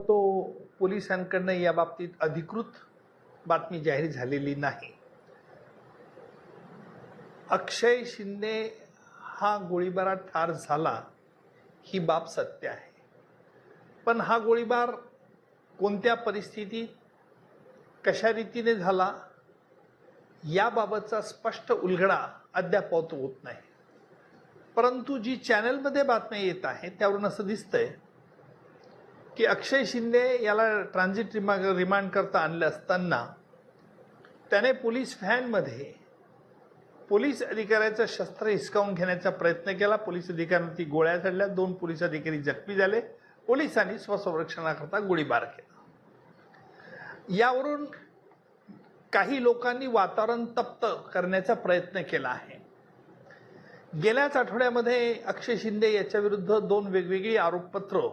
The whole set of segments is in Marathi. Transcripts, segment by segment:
तो पोलिसांकडनं या बाबतीत अधिकृत बातमी जाहीर झालेली नाही. अक्षय शिंदे हा गोळीबारात ठार झाला ही बाब सत्य आहे. पण हा गोळीबार कोणत्या परिस्थितीत कशा रीतीने झाला याबाबतचा स्पष्ट उलगडा अद्याप होत नाही. परंतु जी चॅनलमध्ये बातम्या येत आहे त्यावरून असं दिसतंय की अक्षय शिंदे याला ट्रान्झिट रिमा रिमांड करता आणलं असताना त्याने पोलीस व्हॅनमध्ये पोलीस अधिकाऱ्याचं शस्त्र हिसकावून घेण्याचा प्रयत्न केला. पोलीस अधिकाऱ्यांनी गोळ्या चढल्या दोन पोलीस अधिकारी जखमी झाले. पोलिसांनी स्वसंरक्षणाकरता गोळीबार केला. यावरून काही लोकांनी वातावरण तप्त करण्याचा प्रयत्न केला आहे. गेल्याच आठवड्यामध्ये अक्षय शिंदे याच्याविरुद्ध दोन वेगवेगळी आरोपपत्र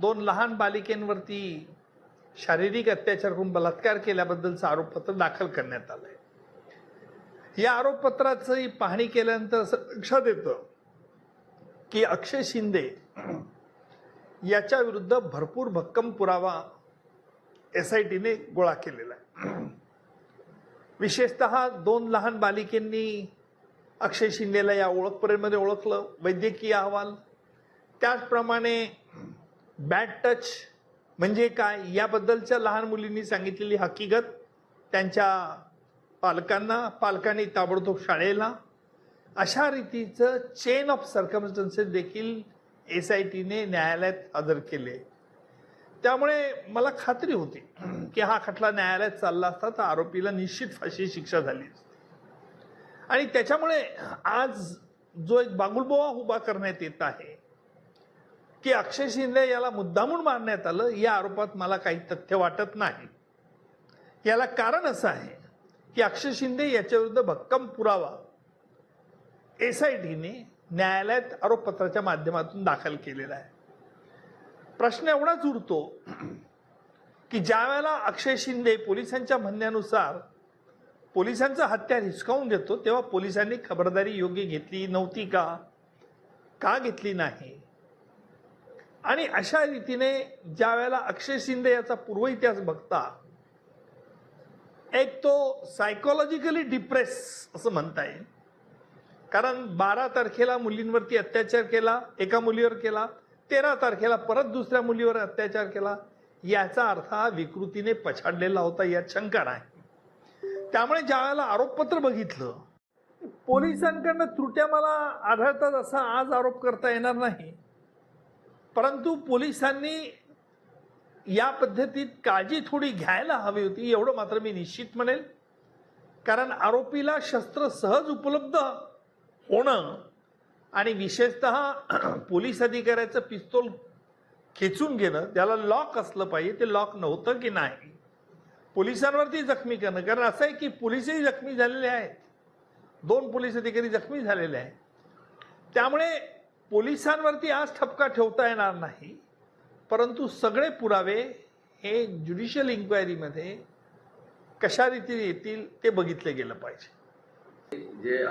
दोन लहान बालिकेंवरती शारीरिक अत्याचार करून बलात्कार केल्याबद्दलचं आरोपपत्र दाखल करण्यात आलंय. या आरोपपत्राची पाहणी केल्यानंतर असं लक्षात येतं की अक्षय शिंदे याच्या विरुद्ध भरपूर भक्कम पुरावा एस आय टीने गोळा केलेला आहे. विशेषत दोन लहान बालिकेंनी अक्षय शिंदेला या ओळखपरेमध्ये ओळखलं वैद्यकीय अहवाल. त्याचप्रमाणे बॅड टच म्हणजे काय? याबद्दलच्या लहान मुलींनी सांगितलेली हकीकत त्यांच्या पालकांना पालकांनी ताबडतोब शाळेला अशा रीतीचं चेन ऑफ सर्कमस्टन्सेस देखील एस आय टीने न्यायालयात हजर केले. त्यामुळे मला खात्री होती की हा खटला न्यायालयात चालला असता तर आरोपीला निश्चित फाशी शिक्षा झाली आणि त्याच्यामुळे आज जो एक बागुलबोवा उभा करण्यात येत आहे की अक्षय शिंदे याला मुद्दामून मारण्यात आलं या आरोपात मला काही तथ्य वाटत नाही. याला कारण असं आहे की अक्षय शिंदे याच्याविरुद्ध भक्कम पुरावा एस आय टीने न्यायालयात आरोपपत्राच्या माध्यमातून दाखल केलेला आहे. प्रश्न एवढाच उरतो की ज्या वेळेला अक्षय शिंदे पोलिसांच्या म्हणण्यानुसार पोलिसांचं हत्यार हिसकावून देतो तेव्हा पोलिसांनी खबरदारी योग्य घेतली नव्हती का? का घेतली नाही? आणि अशा रीतीने ज्या वेळेला अक्षय शिंदे याचा पूर्व इतिहास बघता एक तो सायकोलॉजिकली डिप्रेस असं म्हणता येईल. कारण बारा तारखेला मुलींवरती अत्याचार केला एका मुलीवर केला तेरा तारखेला परत दुसऱ्या मुलीवर अत्याचार केला याचा अर्थ हा विकृतीने पछाडलेला होता यात शंका नाही. त्यामुळे ज्या वेळेला आरोपपत्र बघितलं पोलिसांकडनं त्रुट्या मला आढळतात असा आज आरोप करता येणार नाही. परंतु पोलिसांनी या पद्धतीत काळजी थोडी घ्यायला हवी होती एवढं मात्र मी निश्चित म्हणेल. कारण आरोपीला शस्त्र सहज उपलब्ध होणं आणि विशेषत पोलीस अधिकाऱ्याचं पिस्तोल खेचून घेणं त्याला लॉक असलं पाहिजे ते लॉक नव्हतं की नाही पोलिसांवरती जखमी करणं. कारण असं आहे की पोलीसही जखमी झालेले आहेत. दोन पोलीस अधिकारी जखमी झालेले आहेत. त्यामुळे पोलिसांवरती आज ठपका ठेवता येणार नाही परंतु सगळे पुरावे हे ज्युडिशियल इन्क्वायरीमध्ये कशा रीतीने येतील ते बघितले गेलं पाहिजे. जे